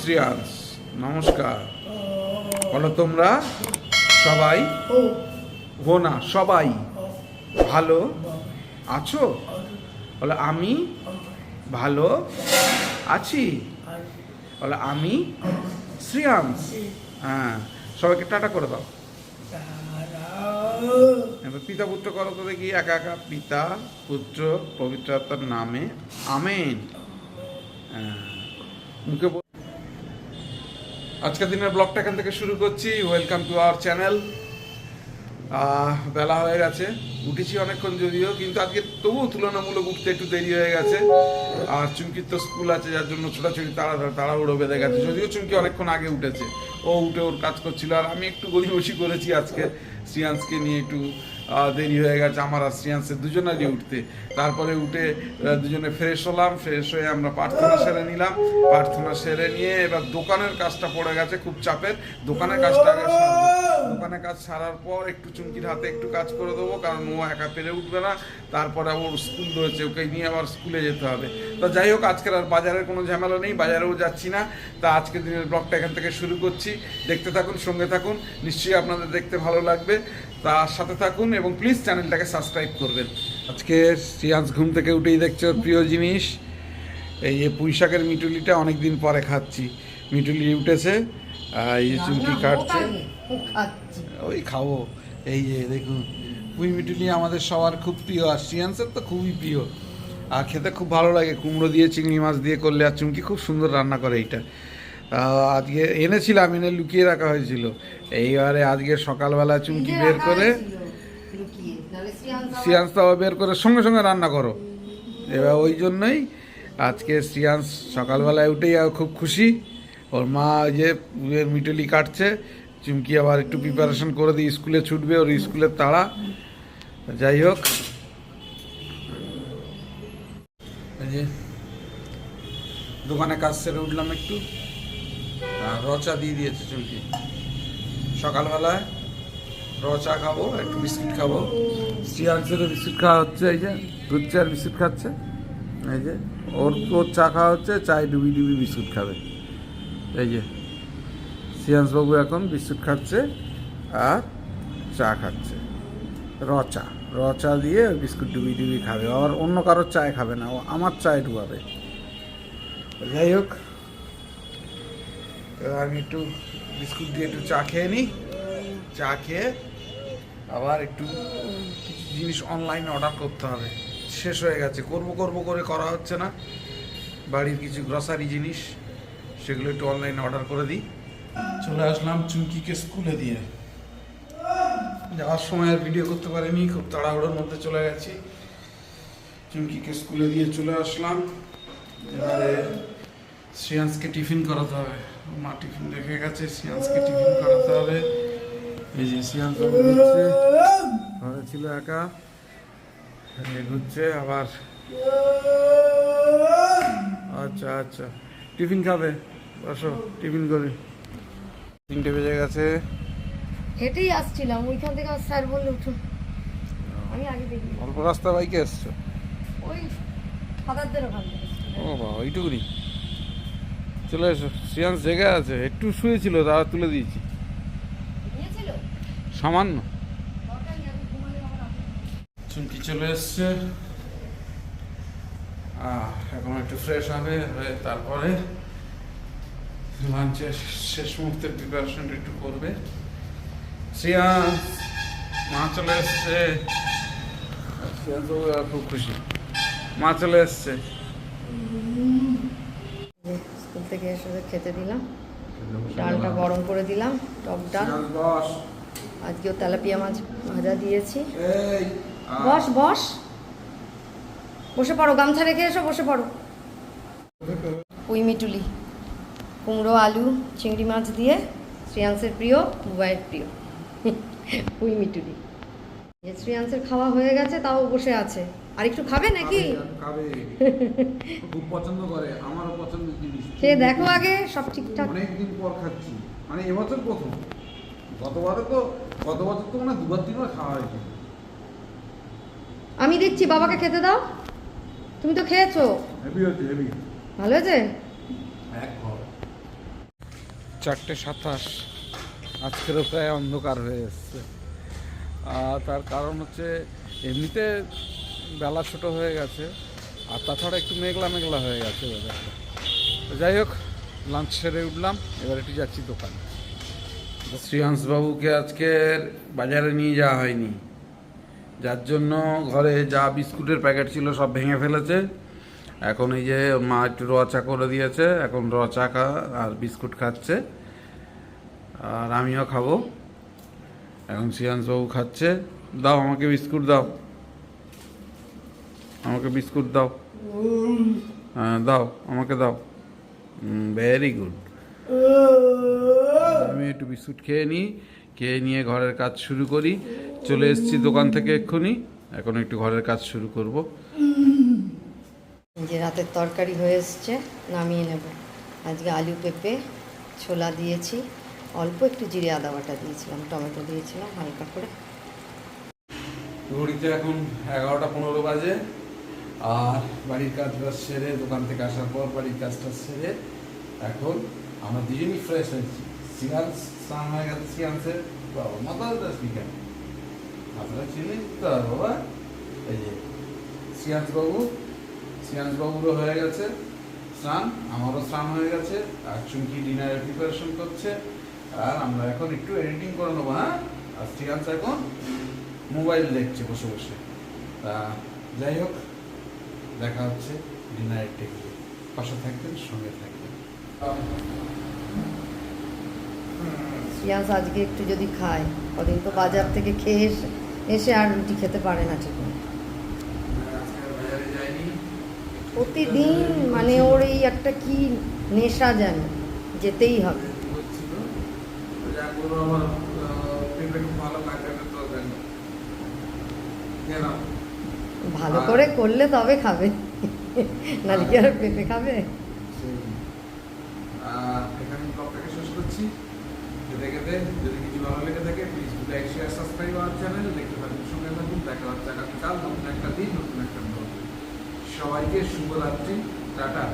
শ্রিয়াংশ নমস্কার। বলো তোমরা সবাই? হো না সবাই ভালো আছো? বলো আমি ভালো আছি? বলো আমি শ্রিয়াংশ হ্যাঁ সবাইকে টাটা করে দাও। পিতা পুত্র করো তো দেখি একা একা। পিতা পুত্র পবিত্র আত্মার নামে আমেন। হ্যাঁ, মুখে আজকের দিনের ব্লগটা এখান থেকে শুরু করছি। ওয়েলকাম টু আওয়ার চ্যানেল বেলা হয়ে গেছে। উঠেছি অনেকক্ষণ যদিও, কিন্তু আজকে তবুও তুলনামূলক উঠতে একটু দেরি হয়ে গেছে। আর চুমকির তো স্কুল আছে, যার জন্য ছোটাছুটি তাড়া তাড়াহুড়ো বেঁধে গেছে। যদিও চুমকি অনেকক্ষণ আগে উঠেছে। ও উঠে ওর কাজ করছিল। আর আমি একটু গড়িমসি করেছি আজকে। শ্রিয়াংশকে নিয়ে একটু দেরি হয়ে গেছে, আমার আর শ্রিয়াংশের দুজনেরই উঠতে। তারপরে উঠে দুজনে ফ্রেশ হলাম ফ্রেশ হয়ে আমরা প্রার্থনা সেরে নিলাম। প্রার্থনা সেরে নিয়ে এবার দোকানের কাজটা পড়ে গেছে খুব চাপের। দোকানের কাজটা। দোকানের কাজ সারার পর একটু চুমকির হাতে একটু কাজ করে দেবো, কারণ ও একা পেরে উঠবে না। তারপরে ওর স্কুল রয়েছে, ওকে নিয়ে আবার স্কুলে যেতে হবে। তো যাই হোক, আজকের আর বাজারের কোনো ঝামেলা নেই, বাজারেও যাচ্ছি না। তা আজকের দিনের ব্লগটা এখান থেকে শুরু করছি। দেখতে থাকুন, সঙ্গে থাকুন। নিশ্চয়ই আপনাদের দেখতে ভালো লাগবে। তার সাথে থাকুন এবং প্লিজ চ্যানেলটাকে সাবস্ক্রাইব করবেন। আজকে শ্রিয়াংশ ঘুম থেকে উঠেই দেখছে ওর প্রিয় জিনিস। এই যে পুঁই শাকের মিটুলিটা অনেকদিন পরে খাচ্ছি। মিটুলি উঠেছে এই কাটছে। ওই খাব। এই যে দেখুন পুঁই মিটুলি আমাদের সবার খুব প্রিয় আর শ্রিয়াংসের তো খুবই প্রিয়। আর খেতে খুব ভালো লাগে কুমড়ো দিয়ে চিংড়ি মাছ দিয়ে করলে আর চুমকি খুব সুন্দর রান্না করে এইটা। আজকে এনেছিলাম, এনে লুকিয়ে রাখা হয়েছিল। এইবারে আজকে সকালবেলা চুমকি বের করে সিয়ান্স তাওয়া বের করে, সঙ্গে সঙ্গে রান্না করো। এবার ওই জন্যই আজকে শ্রিয়াংশ সকালবেলায় উঠেই খুব খুশি। ওর মা ওই যে মিটলি কাটছে, চুমকি আবার একটু প্রিপারেশন করে দিয়ে স্কুলে ছুটবে ওর স্কুলের তাড়া। যাই হোক। দোকানে কাজ সেরে উঠলাম একটু। রচা দিয়ে দিয়েছে চুমকি সকালবেলায় র চা খাব, একটু বিস্কিট খাব। শ্রিয়াংশেরও বিস্কিট খাওয়া হচ্ছে, এই যে, দুধ চা আর বিস্কিট খাচ্ছে। এই যে, ওর ওর চা খাওয়া হচ্ছে, চায় ডুবি ডুবি বিস্কুট খাবে। এই যে শ্রিয়াংশবাবু এখন বিস্কুট খাচ্ছে আর চা খাচ্ছে। র চা র চা দিয়ে বিস্কুট ডুবি ডুবি খাবে। আর অন্য কারোর চায় খাবে না, ও আমার চায় ডুবাবে। যাই হোক এবার আমি একটু বিস্কুট দিয়ে একটু চা খেয়ে নিই। চা খেয়ে আবার একটু কিছু জিনিস অনলাইনে অর্ডার করতে হবে। শেষ হয়ে গেছে। করব করব করে করা হচ্ছে না। বাড়ির কিছু গ্রসারি জিনিস, সেগুলো একটু অনলাইনে অর্ডার করে দিই। চলে আসলাম চুমকিকে স্কুলে দিয়ে। যাওয়ার সময় আর ভিডিও করতে পারিনি, খুব তাড়াহুড়োর মধ্যে চলে গেছি। চুমকিকে স্কুলে দিয়ে চলে আসলাম। এবারে শ্রিয়াংশকে টিফিন করাতে হবে। মা টিফিন রেখে গেছে শ্রিয়াংশকে টিফিন করাতে হবে। এই যে শ্রিয়াংশ ঘুরছে। ঘরে ছিল একা। ঘুরছে আবার আচ্ছা আচ্ছা। টিফিন খাবে? বসো টিফিন করে। তিনটে বেজে গেছে। হেঁটেই আসছিলাম ওইখান থেকে আমার স্যার বলল উঠুন আমি আগে দেখি। অল্প রাস্তা বাইকে এসছো? ওই ফাদারদের ওখান থেকে। ও বাবা ওইটুকুনি? চলে এসো। শ্রিয়াংশ জেগে আছে। একটু শুয়েছিল তারা তুলে দিয়েছি। সামান্য। চুমকি চলে এসছে। আহ, এখন একটু ফ্রেশ হবে হয়ে তারপরে লাঞ্চের শেষ মুহূর্তের প্রিপারেশন একটু করবে। শ্রিয়াংশ মা চলে এসছে। খুব খুশি। মা চলে এসছে। এসে ওদের খেতে দিলাম। ডালটা গরম করে দিলাম টক ডাল। আজকেও তেলাপিয়া মাছ ভাজা দিয়েছি। বস বস। বসে পড়ো গামছা রেখে এসো বসে পড়ো। পুঁই মিটুলি কুমড়ো আলু চিংড়ি মাছ দিয়ে শ্রেয়াংসের প্রিয় বুবাইয়ের প্রিয়। পুঁই মিটুলি যে শ্রেয়াংসের খাওয়া হয়ে গেছে তাও বসে আছে। আর একটু খাবে নাকি? খাবে। খুব পছন্দ করে আমারও পছন্দের জিনিস। খেয়ে দেখো আগে সব ঠিকঠাক। অনেকদিন পর খাচ্ছি। মানে এবছর প্রথম। গতবারে তো গত বছর তো মানে দুবার তিনবার খাওয়া হয়েছে। আমি দেখছি বাবাকে খেতে দাও। তুমি তো খেয়েছো। হেভি হচ্ছে হেভি ভালো হয়েছে? এক চারটে সাতাশ। আজকেরও প্রায় অন্ধকার হয়ে এসছে। আর তার কারণ হচ্ছে এমনিতে বেলা ছোট হয়ে গেছে, আর তাছাড়া একটু মেঘলা মেঘলা হয়ে গেছে যাই হোক লাঞ্চ সেরে উঠলাম, এবার একটু যাচ্ছি দোকানে। শ্রীহাংসবাবুকে আজকের বাজারে নিয়ে যাওয়া হয়নি। যার জন্য ঘরে যা বিস্কুটের প্যাকেট ছিল সব ভেঙে ফেলেছে। এখন এই যে মা একটু র চা করে দিয়েছে, এখন র চা আর বিস্কুট খাচ্ছে, আর আমিও খাব। এখন শ্রীহাংসবাবু খাচ্ছে। দাও আমাকে বিস্কুট, দাও। আমাকে বিস্কুট দাও। হ্যাঁ দাও আমাকে দাও। ভেরি গুড আমি একটু বিস্কুট খেয়ে নিই খেয়ে নিয়ে ঘরের কাজ শুরু করি। চলে এসেছি দোকান থেকে এক্ষুনি। এখন একটু ঘরের কাজ শুরু করব। যে রাতের তরকারি হয়ে এসছে নামিয়ে নেব। আজকে আলু পেঁপে ছোলা দিয়েছি। অল্প একটু জিরে আদা বাটা দিয়েছিলাম টমেটো দিয়েছিলাম হালকা করে। ঘড়িতে এখন এগারোটা পনেরো বাজে। আর বাড়ির কাজ বাজ সেরে, দোকান থেকে আসার পর বাড়ির কাজটা সেরে, এখন আমরা দুজনই ফ্রেশ হয়েছি। সিয়ান্স স্নান হয়ে গেছে সিয়ান্সের বাবা মাথা দাস বিকেল আপনারা চিনেন তো আর বাবা? এই যে সিয়ান্স বাবু সিয়ান্স বাবুরও হয়ে গেছে স্নান, আমারও স্নান হয়ে গেছে, আর চুমকি ডিনারের প্রিপারেশন করছে, আর আমরা এখন একটু এডিটিং করে নেব হ্যাঁ? আর সিয়ান্স এখন মোবাইল দেখছে বসে বসে। তা যাই হোক দেখা হচ্ছে ডিনারের টেবিলে পাশে থাকবেন সঙ্গে থাকবেন। আজকে একটু যদি খায় কদিন তো বাজার থেকে খেয়ে এসে এসে আর রুটি খেতে পারে না ঠিক প্রতিদিন মানে ওর এই একটা কি নেশা জানে যেতেই হবে। ভালো ভালো করে করলে তবে খাবে। নাহলে কি আর পেঁপে খাবে? এখানে ব্লগটাকে শেষ করছি। খেতে খেতে যদি কিছু ভালো লেগে থাকে প্লিজ লাইক শেয়ার সাবস্ক্রাইব আমার চ্যানেল দেখতে থাকুন সঙ্গে থাকুন। দেখা হচ্ছে আগামীকাল নতুন একটা দিন নতুন একটা ব্লগ। সবাইকে শুভরাত্রি। টাটা।